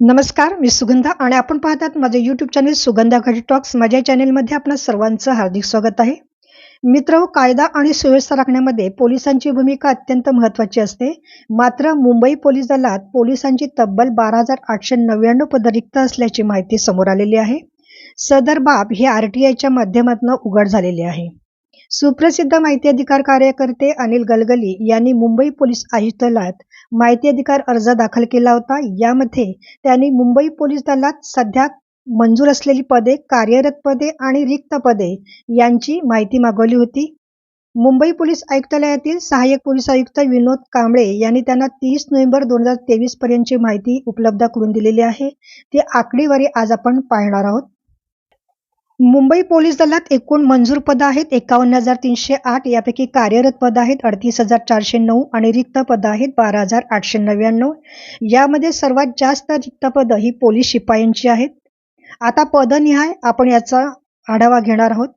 नमस्कार मी सुगंधा आणि आपण पाहतात माझे यूट्यूब चॅनल सुगंधा घरी टॉक्स माझ्या चॅनेलमध्ये आपणा सर्वांचं हार्दिक स्वागत आहे. मित्र हो, कायदा आणि सुव्यवस्था राखण्यामध्ये पोलिसांची भूमिका अत्यंत महत्त्वाची असते. मात्र मुंबई पोलीस दलात पोलिसांची तब्बल बारा हजार आठशे नव्याण्णव पद रिक्त असल्याची माहिती समोर आलेली आहे. सदर बाब ही आर टी आयच्या माध्यमातून उघड झालेली आहे. सुप्रसिद्ध माहिती अधिकार कार्यकर्ते अनिल गलगली यांनी मुंबई पोलीस आयुक्तालयात माहिती अधिकार अर्ज दाखल केला होता. यामध्ये त्यांनी मुंबई पोलीस दलात सध्या मंजूर असलेली पदे कार्यरत पदे आणि रिक्त पदे यांची माहिती मागवली होती. मुंबई पोलीस आयुक्तालयातील सहाय्यक पोलीस आयुक्त विनोद कांबळे यांनी त्यांना तीस नोव्हेंबर दोन हजार तेवीस पर्यंतची माहिती उपलब्ध करून दिलेली आहे. ती आकडेवारी आज आपण पाहणार आहोत. मुंबई पोलीस दलात एकूण मंजूर पदं आहेत. एकावन्न हजार तीनशे आठ यापैकी कार्यरत पदं आहेत. अडतीस हजार चारशे नऊ आणि रिक्त पदं आहेत. बारा हजार आठशे नव्याण्णव. यामध्ये सर्वात जास्त रिक्त पदं ही पोलीस शिपायांची आहेत. आता पदनिहाय आपण याचा आढावा घेणार आहोत.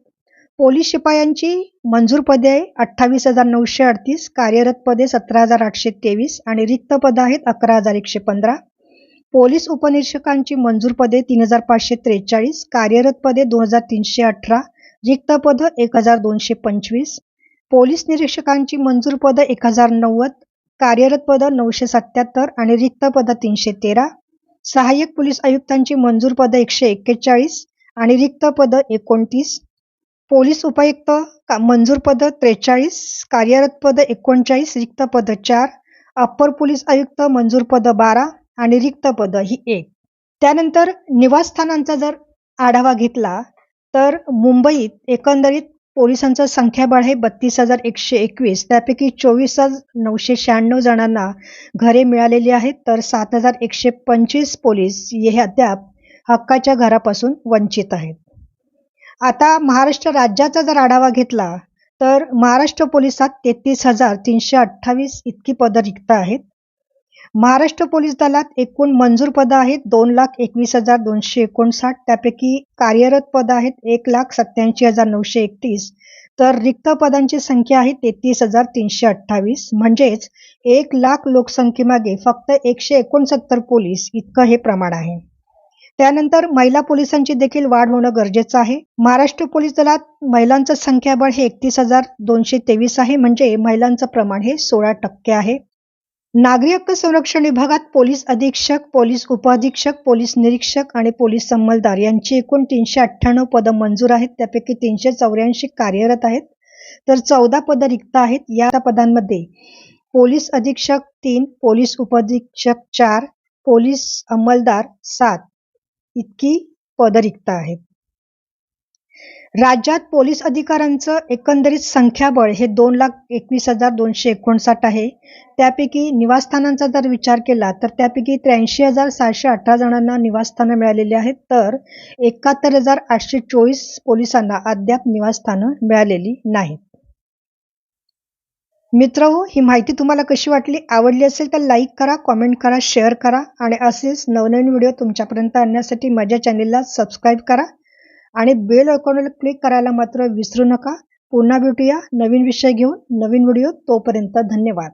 पोलीस शिपायांची मंजूर पदे आहे अठ्ठावीस हजार नऊशे अडतीस. कार्यरत पदे सतरा हजार आठशे तेवीस आणि रिक्त पदं आहेत अकरा हजार एकशे पंधरा. पोलीस उपनिरीक्षकांची मंजूर पदे तीन हजार पाचशे त्रेचाळीस कार्यरत पदे दोन हजार तीनशे अठरा रिक्त पदं एक हजार दोनशे पंचवीस पोलीस निरीक्षकांची मंजूर पदं एक हजार नव्वद कार्यरत पदं नऊशे सत्याहत्तर आणि रिक्त पदं तीनशे तेरा सहाय्यक पोलीस आयुक्तांची मंजूर पदं एकशे एक्केचाळीस आणि रिक्त पदं एकोणतीस पोलीस उपायुक्त का मंजूर पदं त्रेचाळीस कार्यरत पदं एकोणचाळीस रिक्त पदं चार अप्पर पोलीस आयुक्त मंजूर पदं बारा आणि रिक्त पदं ही एक. त्यानंतर निवासस्थानांचा जर आढावा घेतला तर मुंबईत एकंदरीत पोलिसांचं संख्याबळ आहे बत्तीस हजार एकशे एकवीस त्यापैकी चोवीस हजार नऊशे शहाण्णव जणांना घरे मिळालेली आहेत तर सात हजार एकशे पंचवीस पोलीस हे अद्याप हक्काच्या घरापासून वंचित आहेत. आता महाराष्ट्र राज्याचा जर आढावा घेतला तर महाराष्ट्र पोलिसात तेहतीस हजार तीनशे अठ्ठावीस इतकी पदं रिक्त आहेत. महाराष्ट्र पोलीस दलात एकूण मंजूर पदं आहेत दोन लाख एकवीस हजार दोनशे एकोणसाठ. त्यापैकी कार्यरत पदं आहेत एक लाख सत्याऐंशी हजार नऊशे एकतीस. तर रिक्त पदांची संख्या आहे तेहतीस हजार तीनशे अठ्ठावीस. म्हणजेच एक लाख लोकसंख्येमागे फक्त एकशे एकोणसत्तर पोलीस इतकं हे प्रमाण आहे. त्यानंतर महिला पोलिसांची देखील वाढ होणं गरजेचं आहे. महाराष्ट्र पोलीस दलात महिलांचं संख्याबळ हे एकतीस हजार दोनशे तेवीस आहे. म्हणजे महिलांचं प्रमाण हे सोळा टक्के आहे. नागरी हक्क संरक्षण विभागात पोलीस अधीक्षक पोलीस उपअधीक्षक पोलीस निरीक्षक आणि पोलीस अंमलदार यांची एकूण तीनशे अठ्ठ्याण्णव पदं मंजूर आहेत. त्यापैकी तीनशे चौऱ्याऐंशी कार्यरत आहेत. तर चौदा पदं रिक्त आहेत. या पदांमध्ये पोलीस अधीक्षक तीन पोलीस उपअधीक्षक चार पोलीस अंमलदार सात इतकी पदं रिक्त आहेत. राज्यात पोलीस अधिकाऱ्यांचं एकंदरीत संख्याबळ हे दोन लाख एकवीस हजार दोनशे एकोणसाठ आहे. त्यापैकी निवासस्थानांचा जर विचार केला तर त्यापैकी त्र्याऐंशी हजार सहाशे अठरा जणांना निवासस्थानं मिळालेली आहेत. तर एकाहत्तर हजार आठशे चोवीस पोलिसांना अद्याप निवासस्थानं मिळालेली नाहीत. मित्र हो ही माहिती तुम्हाला कशी वाटली? आवडली असेल तर लाईक करा कॉमेंट करा शेअर करा आणि असेच नवनवीन व्हिडिओ तुमच्यापर्यंत आणण्यासाठी माझ्या चॅनेलला सबस्क्राईब करा. आणि बेल आयकॉनवर क्लिक करायला मात्र विसरू नका. पुन्हा भेटूया नवीन विषय घेऊन नवीन व्हिडिओ तोपर्यंत धन्यवाद.